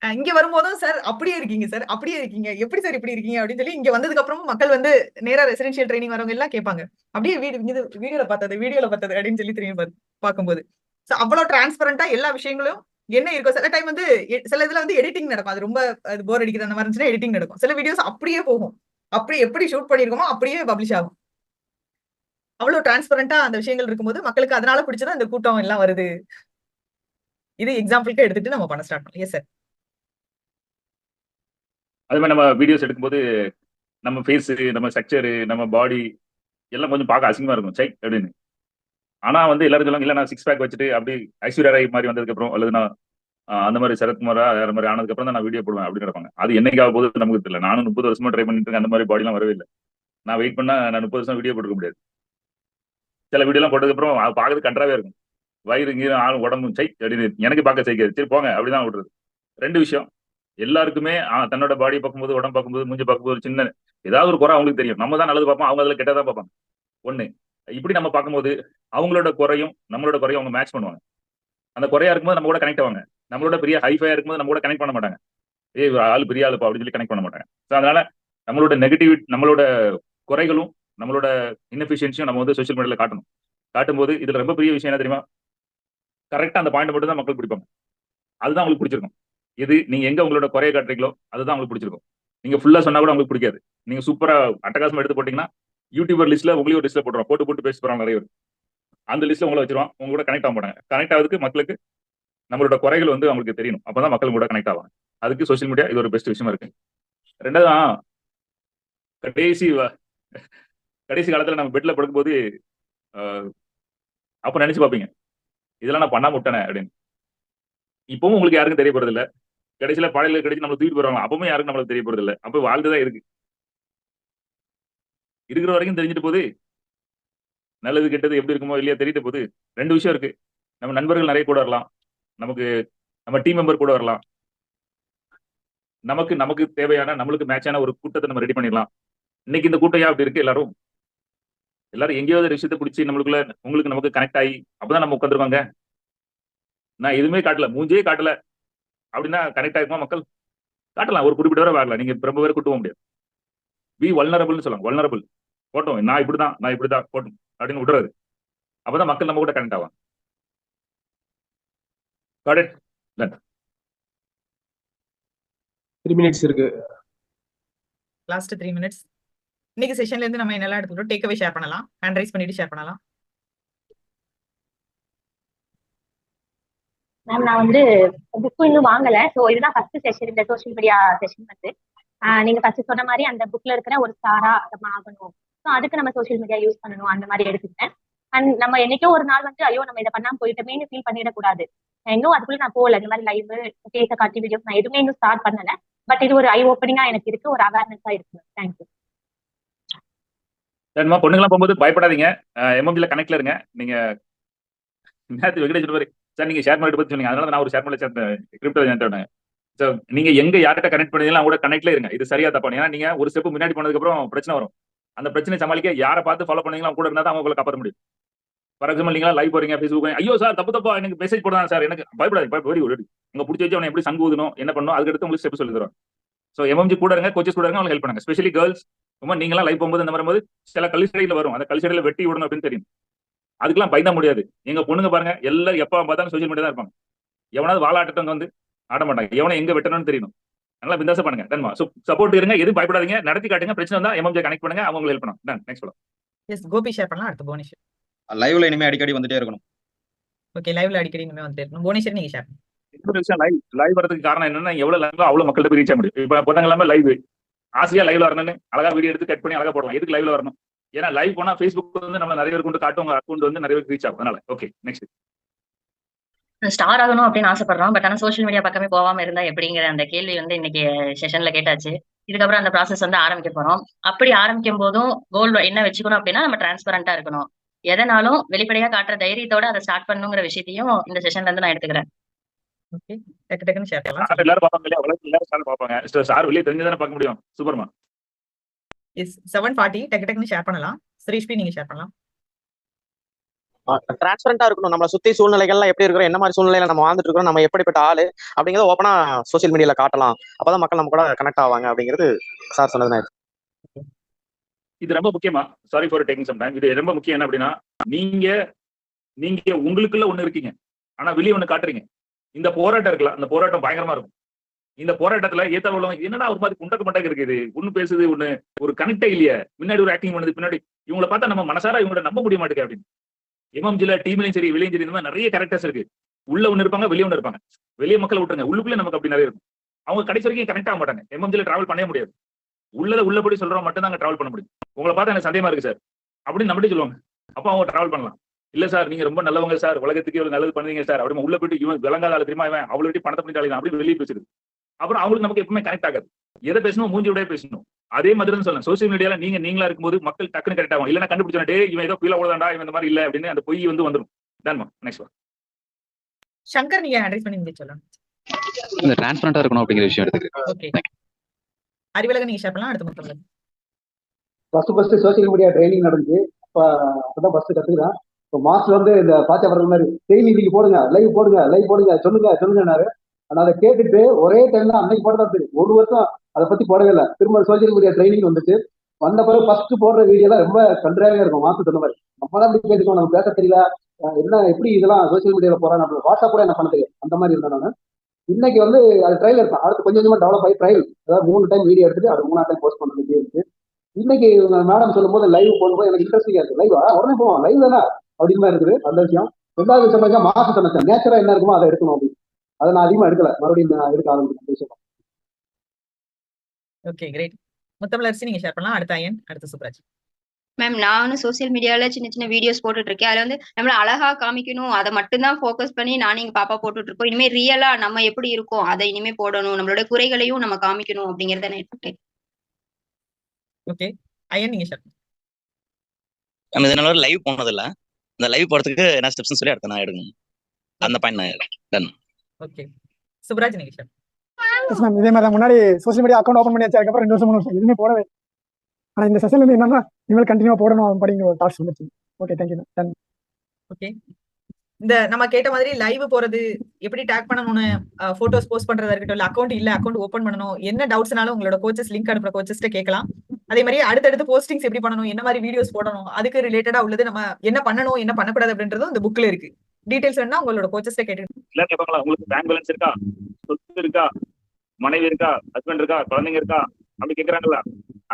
இங்க வரும்போதும் சார் அப்படியே இருக்கீங்க சார் அப்படியே இருக்கீங்க. எப்படி சார் இப்படி இருக்கீங்க அப்படின்னு சொல்லி இங்க வந்ததுக்கு அப்புறமும் மக்கள் வந்து நேரா ரெசிடென்ஷியல் ட்ரைனிங் வரவங்க எல்லாம் கேட்பாங்க. அப்படியே வீடு இது வீடியோல பார்த்தது வீடியோல பார்த்தது அப்படின்னு சொல்லி திரும்பி பார்க்கும்போது. சோ அவ்வளவு டிரான்ஸ்பரண்டா எல்லா விஷயங்களும் என்ன இருக்கும் சில டைம் வந்து சில இதுல வந்து எடிட்டிங் நடக்கும். அது ரொம்ப அது போர் அடிக்குது அந்த மாதிரி இருந்துச்சுன்னா எடிட்டிங் நடக்கும். சில வீடியோஸ் அப்படியே போகும். அப்படி எப்படி ஷூட் பண்ணிருக்கோமோ அப்படியே பப்ளிஷ் ஆகும். அவ்வளவு டிரான்ஸ்பரண்டா அந்த விஷயங்கள் இருக்கும்போது மக்களுக்கு அதனால பிடிச்சதான் இந்த கூட்டம் எல்லாம் வருது. இது எக்ஸாம்பிளுக்கு எடுத்துட்டு நம்ம பண்ண ஸ்டார்ட் பண்ணலாம். எஸ் சார் அது மாதிரி நம்ம வீடியோஸ் எடுக்கும்போது நம்ம ஃபேஸ் நம்ம ஸ்ட்ரக்சரு நம்ம பாடி எல்லாம் கொஞ்சம் பார்க்க அசிங்கமா இருக்கும். சை அப்படின்னு. ஆனா வந்து எல்லாரும் சொல்லுவாங்க இல்ல நான் சிக்ஸ் பேக் வச்சுட்டு அப்படி ஐஸ்வர்யா ராய் மாதிரி வந்ததுக்கு அப்புறம் அல்லது நான் அந்த மாதிரி சரத்குமாரா வேற மாதிரி ஆனதுக்கு அப்புறம் தான் நான் வீடியோ போடுவேன் அப்படின்னு கிடப்பாங்க. அது என்னைக்கு ஆக போகுது நமக்கு தெரியல. நானும் முப்பது வருஷமா ட்ரை பண்ணிட்டு இருக்கேன் அந்த மாதிரி பாடிலாம் வரவே இல்லை. நான் வெயிட் பண்ணா நான் முப்பது வருஷம் வீடியோ போட்டுக்க முடியாது. சில வீடியோலாம் போட்டதுக்கு அப்புறம் அது பார்க்கறது கன்றாவே இருக்கும். வயிறு இங்கே ஆள் உடம்பு சை அப்படின்னு எனக்கு பார்க்க சைக்காது. சரி போங்க அப்படிதான் விடுறது ரெண்டு விஷயம். எல்லாருக்குமே தன்னோட பாடி பார்க்கும்போது உடம்பு பார்க்கும்போது மூஞ்சி பார்க்கும்போது ஒரு சின்ன ஏதாவது ஒரு குறை அவங்களுக்கு தெரியும். நம்ம தான் நல்லது பார்ப்போம் அவங்க அதில் கெட்டதான் பார்ப்பாங்க. ஒண்ணு இப்படி நம்ம பார்க்கும்போது அவங்களோட குறையும் நம்மளோட குறையும் அவங்க மேட்ச் பண்ணுவாங்க. அந்த குறையா இருக்கும்போது நம்ம கூட கனெக்ட் ஆவாங்க. நம்மளோட பெரிய ஹைஃபையா இருக்கும்போது நம்ம கூட கனெக்ட் பண்ண மாட்டாங்க. ஏய் ஆள் பெரிய ஆளுப்பா அப்படின்னு சொல்லி கனெக்ட் பண்ண மாட்டாங்க. ஸோ அதனால நம்மளோட நெகட்டிவ் நம்மளோட குறைகளும் நம்மளோட இன்எஃபிஷியன்சியும் நம்ம வந்து சோஷியல் மீடியால காட்டணும். காட்டும்போது இதுல ரொம்ப பெரிய விஷயம் என்ன தெரியுமா? கரெக்டா அந்த பாயிண்ட் மட்டும் தான் மக்கள் பிடிப்பாங்க. அதுதான் உங்களுக்கு பிடிச்சிருக்கும். இது நீங்க எங்க உங்களோட குறைய காட்டுறீங்களோ அதுதான் உங்களுக்கு பிடிச்சிருக்கும். நீங்க ஃபுல்லா சொன்னா கூட உங்களுக்கு பிடிக்காது. நீங்க சூப்பரா அட்டகாசம் எடுத்து போட்டீங்கன்னா யூடியூபர் லிஸ்ட்ல உங்களையும் ஒரு லிஸ்ட்ல போட்டுருவோம் போட்டு போட்டு பேசி போறாங்க நிறைய பேர். அந்த லிஸ்ட்ல உங்களை வச்சிருவான். உங்க கூட கனெக்ட் ஆக மாட்டாங்க. கனெக்ட் ஆகுதுக்கு மக்களுக்கு நம்மளோட குறைகள் வந்து அவங்களுக்கு தெரியணும். அப்பதான் மக்கள் கூட கனெக்ட் ஆவாங்க. அதுக்கு சோசியல் மீடியா இது ஒரு பெஸ்ட் விஷயமா இருக்கு. ரெண்டாவது கடைசி கடைசி காலத்துல நம்ம பெட்ல படுக்கும்போது ஆஹ், அப்ப நினைச்சு பார்ப்பீங்க. இதெல்லாம் நான் பண்ணாம விட்டேனே அப்படின்னு. இப்பவும் உங்களுக்கு யாருக்கும் தெரிய போறது இல்ல கடைசியில பாடல கிடைச்சி நம்ம தூக்கிட்டு போறாங்க அப்பவும் யாருக்கும் நம்மளுக்கு தெரிய போறது இல்ல அப்ப வாழ்ந்துதான் இருக்கு. இருக்கிற வரைக்கும் தெரிஞ்சுட்டு போது நல்லது கெட்டது எப்படி இருக்குமோ இல்லையா தெரியுது போது ரெண்டு விஷயம் இருக்கு. நம்ம நண்பர்கள் நிறைய கூட வரலாம். நமக்கு நம்ம டீம் மெம்பர் கூட வரலாம். நமக்கு நமக்கு தேவையான நம்மளுக்கு மேட்சான ஒரு கூட்டத்தை நம்ம ரெடி பண்ணிடலாம். இன்னைக்கு இந்த கூட்டம் ஏன் அப்படி இருக்கு எல்லாரும்? எல்லாரும் எங்கேயாவது ஒரு விஷயத்தை பிடிச்சி நம்மளுக்குள்ள உங்களுக்கு நமக்கு கனெக்ட் ஆகி அப்பதான் நம்ம உட்காந்துருவாங்க நான் எதுவுமே காட்டல மூஞ்சே காட்டல. அப்படின்னா கனெக்ட் ஆகுமா மக்கள்? காட்டலாம் ஒரு குறிப்பிட்ட வரை வரலாம் நீங்க ரொம்ப பேர் கூட்டுவோம் முடியாது. பி வல்னரபிள்னு சொல்லுவாங்க வல்னரபிள் போட்டோம் நான் இப்படிதான் நான் இப்படிதான் போட்டோம் அப்படின்னு விடுறது. அப்பதான் மக்கள் நம்ம கூட கனெக்ட் ஆவாங்க. Got it? Done. Three minutes இருக்கு. லாஸ்ட் த்ரீ மினிட்ஸ் இன்னைக்கு செஷன்ல இருந்து நம்ம என்னெல்லாம் எடுத்துக்கிட்டோம்? டேக்அவே ஷேர் பண்ணலாம். ஹேண்ட் ரைஸ் பண்ணிட்டு ஷேர் பண்ணலாம். மேம் நான் வந்து புக் இன்னும் வாங்கல. ஸோ இதுதான் ஃபர்ஸ்ட் செஷன் இந்த சோஷியல் மீடியா செஷன் வந்து. நீங்க ஃபர்ஸ்ட் சொன்ன மாதிரி அந்த புக்ல இருக்கிற ஒரு ஸ்டாரா நம்ம ஆகணும். ஸோ அதுக்கு நம்ம சோஷியல் மீடியா யூஸ் பண்ணணும். அந்த மாதிரி எடுத்துக்கிட்டேன். அண்ட் நம்ம என்னைக்கோ ஒரு நாள் வந்து ஐயோ நம்ம இதை பண்ணாம போயிட்டோமேனு ஃபீல் பண்ணிடக்கூடாது. நான் இன்னும் அதுக்குள்ள நான் போகல. இந்த மாதிரி லைவ் பேச காட்டி வீடியோஸ் நான் எதுவுமே இன்னும் ஸ்டார்ட் பண்ணல. பட் இது ஒரு ஐ ஓப்பனிங்கா எனக்கு இருக்கு. ஒரு அவேர்னஸா இருக்கு. தேங்க்யூ சரிம்மா பொண்ணுங்களாம் போகும்போது பயப்படாதீங்க. எம்எம்ஜில கனெக்ட்ல இருங்க. நீங்க நேற்று வெங்கடேஷ் சார் நீங்க ஷேர் மார்க்கெட் பத்தி சொன்னீங்க அதனால நான் ஒரு ஷேர் மார்க்கெட் கிரிப்டோ ஜென்ட் ஸோ நீங்க எங்க யார்கிட்ட கனெக்ட் பண்ணீங்களோ கூட கனெக்ட்ல இருங்க. இது சரியா தப்பா? ஏன்னா நீங்க ஒரு ஸ்டெப் முன்னாடி போனதுக்கு அப்புறம் பிரச்சனை வரும். அந்த பிரச்சனை சமாளிக்க யாரை பார்த்து ஃபாலோ பண்ணீங்களோ அவங்க கூட இருந்தா தான் அவங்க காப்பாற்ற முடியும். ஃபார் எக்ஸாம்பிள் நீங்களா லைவ் போறீங்க. ஃபேஸ்புக் ஐயோ சார் தப்பு தப்பா எனக்கு மெசேஜ் போடுறாங்க சார். எனக்கு பயப்படாது வெரி குட் உங்க பிடிச்ச வச்சு அவனை எப்படி சங்கு என்ன பண்ணணும் அதுக்கடுத்து உங்களுக்கு ஸ்டெப் சொல்லி தரும் ஸோ எம்எம்ஜி கூட இருங்க கோச்சஸ் கூட இருங்க அவங்களுக்கு ஹெல்ப் பண்ணுங்க. ஸ்பெஷலி கேர்ள்ஸ் ரொம்ப நீங்களாம் லைவ் போகும்போது இந்த மாதிரி சில கல்ச்சடையில வரும். அந்த கல்ச்சடையில வெட்டி விடணும் அப்படின்னு தெரியும். அதுக்கெல்லாம் பயந்த முடியாது. எங்க பொண்ணுங்க பாருங்க எல்லாரும் எப்ப பார்த்தாலும் சோஷியல் மீடியா தான் இருப்பாங்க. எவனாவது வாழாட்டம் வந்து ஆட மாட்டாங்க. எவனை எங்க வெட்டணும்னு தெரியணும். அதனால பிந்தாசம் பண்ணுங்க. தன்மா ஸோ சப்போர்ட் இருங்க எதுவும் பயப்படாதீங்க. நடத்தி காட்டுங்க. பிரச்சனை வந்தா எம்எம்ஜி கனெக்ட் பண்ணுங்க. அவங்க ஹெல்ப் பண்ணும் டன் நெக்ஸ்ட் சொல்லலாம் எஸ் கோபி ஷேர் பண்ணலாம் அடுத்து போனிஷ் லைவ்ல இனிமே அடிக்கடி வந்துட்டே இருக்கணும். ஓகே லைவ்ல அடிக்கடி இனிமே வந்துட்டு இருக்கணும். புவனேஸ்வர் நீங்க ஷேர் பண்ணுங்க. இன்னொரு விஷயம் லைவ் லைவ் வரதுக்கு காரணம் என்னன்னா எவ்வளவு லைவ் அவ்வளவு மக்கள்கிட்ட ரீச் ஆக முடியும். இப்ப பொண்ணங்க எல்லாமே லைவ் ஆசையா லைவ்ல வரணும்னு அழகா வீடியோ எடுத்து கட் பண்ணி அழகா போடலாம். எதுக்கு லைவ்ல வரணும்? ஏன்னா லைவ் போனா ஃபேஸ்புக் வந்து நம்ம நிறைய பேர் கொண்டு காட்டும் உங்க அக்கௌண்ட் வந்து நிறைய பேர் ரீச் ஆகும். அதனால ஓகே நெக்ஸ்ட் ஸ்டார் ஆகணும் அப்படின்னு ஆசைப்படுறோம். பட் ஆனா சோஷியல் மீடியா பக்கமே போகாம இருந்தா எப்படிங்கிற அந்த கேள்வி வந்து இன்னைக்கு செஷன்ல கேட்டாச்சு. இதுக்கப்புறம் அந்த ப்ராசஸ் வந்து ஆரம்பிக்க போறோம். அப்படி ஆரம்பிக்கும் போதும் கோல் என்ன வச்சுக்கணும் அப்படின்னா நம்ம டிரான்ஸ்பரண்டா இருக்கணும். எதனாலும் வெளிப்படையா காட்டுற தைரியத்தோட அதை ஸ்டார்ட் பண்ணுங்கிற விஷயத்தையும் இந்த செஷன்ல இருந்து நான் எடுத்துக்கிறேன். டிரான்ஸ்பரண்டா இருக்கணும். நம்மளை சுத்தி சூழ்நிலைகள்லாம் எப்படி இருக்கிறோம் என்ன மாதிரி சூழ்நிலையில நம்ம வாழ்ந்துட்டு இருக்கோம் நம்ம எப்படிப்பட்ட ஆளு அப்படிங்கறத ஓப்பனா சோஷியல் மீடியால காட்டலாம். அப்பதான் மக்கள் நம்ம கூட கனெக்ட் ஆவாங்க அப்படிங்கிறது சார் சொன்னது நான் இது ரொம்ப முக்கியமா? Sorry for taking some time இது ரொம்ப முக்கியம் என்ன அப்படின்னா நீங்க நீங்க உங்களுக்குள்ள ஒண்ணு இருக்கீங்க. ஆனா வெளியே ஒண்ணு காட்டுறீங்க. இந்த போராட்டம் இருக்குல்ல அந்த போராட்டம் பயங்கரமா இருக்கும். இந்த போராட்டத்துல ஏத்தா உள்ளவங்க என்னடா ஒரு மாதிரி குண்டக்கு மண்டக்கு இருக்குது ஒண்ணு பேசுது ஒண்ணு ஒரு கனெக்டே இல்லையா. முன்னாடி ஒரு ஆக்டிங் பண்ணுது பின்னாடி. இவங்களை பார்த்தா நம்ம மனசார இவங்கள நம்ப முடிய மாட்டேங்க அப்படின்னு. எம்எம்ஜில டீம்லயும் சரி வெளியும் சரி இந்த மாதிரி நிறைய கேரக்டர்ஸ் இருக்கு. உள்ள ஒண்ணு இருப்பாங்க வெளியே ஒண்ணு இருப்பாங்க. வெளியே மக்களை விட்டுருங்க. உள்ளுக்குள்ளே நமக்கு அப்படி நிறைய இருக்கும். அவங்க கடைசி வரைக்கும் கனெக்ட் ஆக மாட்டாங்க. எம்எம்ஜில டிராவல் பண்ணவே முடியாது. உள்ளத உள்ளபடி சொல்றவங்க மட்டும் தான் டிராவல் பண்ண முடியும். உங்களை பார்த்தா எனக்கு சந்தேகமா இருக்கு சார் அப்படின்னு நம்மகிட்ட சொல்லுவாங்க. அப்போ அவங்க டிராவல் பண்ணலாம். இல்ல சார் நீங்க ரொம்ப நல்லவங்க சார் உலகத்துக்கு இவ்வளவு நல்லது பண்ணுவீங்க சார் அப்படி உள்ள போயிட்டு இவன் விளங்காத ஆளு தெரியுமா இவன்? அவ்வளவு விட்டு பணத்தை பண்ணி அப்படி வெளியே பேசுறது அப்புறம் அவங்களுக்கு நமக்கு எப்பவுமே கனெக்ட் ஆகாது. எதை பேசணும்? மூஞ்சி விட பேசணும். அதே மாதிரி தான் சொல்லலாம் சோசியல் மீடியால நீங்க நீங்களா இருக்கும்போது மக்கள் டக்குன்னு கரெக்ட் ஆகும். இல்லைன்னா கண்டுபிடிச்சா டே இவன் ஏதோ கீழே உள்ளதாண்டா இவன் இந்த மாதிரி இல்ல அப்படின்னு அந்த பொய் வந்து வந்துடும் டன்மா நெக்ஸ்ட் சங்கர் நீங்க அட்ரைஸ் பண்ணி சொல்லணும். இந்த டிரான்ஸ்பரண்டா இருக்கணும் அப்படிங்கிற விஷயம் எடுத்துக்கிறேன். ஓகே நீங்க ஷேர் பண்ணலாம் அடுத்து மொத்தம் first first social media training நடந்துச்சு. அப்ப அப்பதான் ஃபர்ஸ்ட் கத்துக்கிறேன் இப்போ மாஸ்டர் வந்து இந்த பாத்தியா படுற மாதிரி டெய்லி நீங்க போடுங்க லைவ் போடுங்க லைவ் போடுங்க சொல்லுங்க சொல்லுங்கன்னாரு. ஆனா அதை கேட்டுட்டு ஒரே டைம்ல அன்னைக்கு போட்டதா தெரியும் ஒரு வருஷம் அதை பத்தி போடவே இல்லை. திரும்ப சோசியல் மீடியா ட்ரைனிங் வந்துச்சு. வந்த பிறகு ஃபர்ஸ்ட் போடுற வீடியோ தான் ரொம்ப கன்றாவே இருக்கும் மாசு சொன்ன மாதிரி. நம்ம தான் இப்படி கேட்டுக்கோ நம்ம பேச தெரியல. என்ன எப்படி இதெல்லாம் சோசியல் மீடியால போறாங்க? வாட்ஸ்அப் கூட என்ன பண்ண தெரியும்? அந்த மாதிரி இருந்தேன் நான். இன்னைக்கு வந்து அது ட்ரையல் இருக்கும் அடுத்து கொஞ்சம் கொஞ்சமா டெவலப் ஆகி ட்ரையல் அதாவது மூணு டைம் வீடியோ எடுத்துட்டு அது மூணாவது டைம் போஸ்ட் பண்ணுறது இருக்கு இன்னைக்கு மேடம் சொல்லும்போது லைவ் போகும்போது எனக்கு இன்ட்ரெஸ்டிங்கா இருக்கு லைவ் உடனே போவோம். லைவ் தானே? அப்படின்னு தான் இருக்குது. அந்த விஷயம். ரெண்டாவது விஷயம் பார்த்தா மாசு சமைச்சேன் நேச்சரா என்ன இருக்குமோ அதை எடுக்கணும் அப்படின்னு. அதை நான் அதிகமா எடுக்கல. மறுபடியும் நான் எடுக்க ஆரம்பிச்சேன் விஷயம். ஓகே கிரேட் முத்தமிழரசி நீங்க ஷேர் பண்ணலாம். அடுத்த ஐயன் அடுத்த சுப்ராஜ். மேம் நானும் சோஷியல் மீடியால சின்ன சின்ன வீடியோஸ் போட்டுட்டு இருக்கேன் அதுல வந்து நம்மள அழகா காமிக்கணும். அதை மட்டும்தான் ஃபோக்கஸ் பண்ணி நானும் எங்க பாப்பா போட்டுட்டு இருக்கோம் இனிமே ரியலா நம்ம எப்படி இருக்கோம்? அதை இனிமே போடணும். நம்மளோட குறைகளையும் நம்ம காமிக்கணும் அப்படிங்கறத நான் ஓகே ஐயன் நீங்க ஷேர் நம்ம இதனால லைவ் போனது இல்ல இந்த லைவ் போறதுக்கு என்ன ஸ்டெப்ஸ் சொல்லி அடுத்த நான் எடுக்கணும். அந்த பாயிண்ட் நான் டன் ஓகே சுப்ராஜ் நீங்க மேம் இதே மாதிரி முன்னாடி சோஷியல் மீடியா அக்கௌண்ட் ஓப்பன் பண்ணி வச்சு அதுக்கப்புறம் ரெண்டு வருஷம் மூணு வருஷம். எதுவுமே போடவே ஆனா இந்த செஷன்ல இருந்து என்னன்னா இனிமேல் கண்டினியூவா போடணும் அப்படிங்கிற ஒரு தாட்ஸ் வந்துச்சு. ஓகே தேங்க்யூ டன் ஓகே இந்த நம்ம கேட்ட மாதிரி லைவ் போறது எப்படி டேக் பண்ணணும்னு போட்டோஸ் போஸ்ட் பண்றதா இருக்கட்டும் இல்ல அக்கௌண்ட் இல்ல அக்கௌண்ட் ஓபன் பண்ணணும் என்ன டவுட்ஸ்னாலும் உங்களோட கோச்சஸ் லிங்க் அனுப்புற கோச்சஸ்ட்ட கேட்கலாம். அதே மாதிரி அடுத்தடுத்து போஸ்டிங்ஸ் எப்படி பண்ணணும் என்ன மாதிரி வீடியோஸ் போடணும் அதுக்கு ரிலேட்டடா உள்ளது நம்ம என்ன பண்ணணும் என்ன பண்ணக்கூடாது அப்படின்றதும் இந்த புக்ல இருக்கு. டீடைல்ஸ் வேணா உங்களோட கோச்சஸ்ட்ட கேட்டு கேட்பாங்களா உங்களுக்கு பேங்க் பேலன்ஸ் இருக்கா? சொத்து இருக்கா? மனைவி இருக்கா? ஹஸ்பண்ட் இருக்கா? குழந்தைங்க இருக்கா? அப்படி கேக்குறாங்களா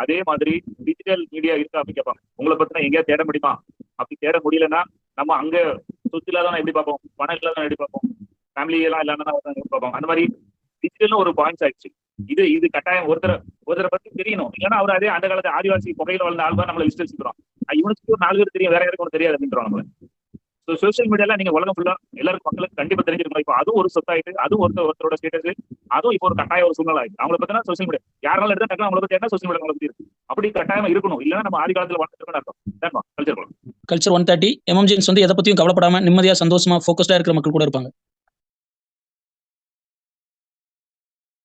அதே மாதிரி டிஜிட்டல் மீடியா இருக்கா அப்படி கேட்பாங்க. உங்களை பத்தினா எங்கேயா தேட முடியுமா? அப்படி தேட முடியலன்னா நம்ம அங்க சொத்து இல்லாதவன எப்படி பார்ப்போம்? பணம் இல்லாதவன எப்படி பார்ப்போம்? ஃபேமிலி எல்லாம் இல்லாதவன எப்படி பார்ப்போம்? அந்த மாதிரி டிஜிட்டலும் ஒரு பாயிண்ட்ஸ் ஆயிடுச்சு. இது இது கட்டாயம் ஒருத்தர் ஒருத்தரை பத்தி தெரியணும். ஏன்னா அவர் அதே அந்த காலத்து ஆதிவாசி புகையில வளர்ந்த ஆள் தான் நம்மள லிஸ்ட் வச்சுக்கிறோம் இவனுக்கு ஒரு நாலு பேர் தெரியும் வேற யாருக்கும் தெரியாது அப்படின்றோம் நம்மள. ஸோ சோசியல் மீடியால நீங்க உலகம் ஃபுல்லா எல்லாருக்கும் மக்களுக்கு கண்டிப்பா தெரிஞ்சிருக்கணும். இப்போ அதுவும் ஒரு சொத்தாயிட்டு அதுவும் ஒருத்தர் ஒருத்தரோட ஸ்டேட்டஸ் அதுவும் இப்போ ஒரு கட்டாய ஒரு சூழ்நிலை ஆகுது அவங்கள பத்தினா சோசியல் மீடியா யாராலும் எடுத்தா டக்குனு அவங்கள பத்தி என்ன சோசியல் மீடியா உங்களுக்கு இருக்கு அப்படி கட்டாயமா இருக்கணும். இல்லைன்னா நம்ம ஆதி காலத்துல வாழ்ந்துட்டு அர்த்தம். Culture culture one thirty emergency வந்து எதை பத்தியும் கவலைப்படாம நிம்மதியா சந்தோஷமா ஃபோக்கஸ்டா இருக்கிற மக்கள் கூட இருப்பாங்க.